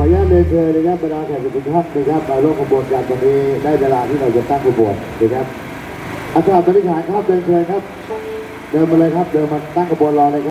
ครับบรรดาแขกทุกท่านนะครับมาร่วมขบวนการตอนนี้ได้เวลาที่เราจะตั้งขบวนนะครับอาจารย์บริหารครับเดินเชิญครับ เดินมาเลยครับเดินมาตั้งขบวนรอเลยครับ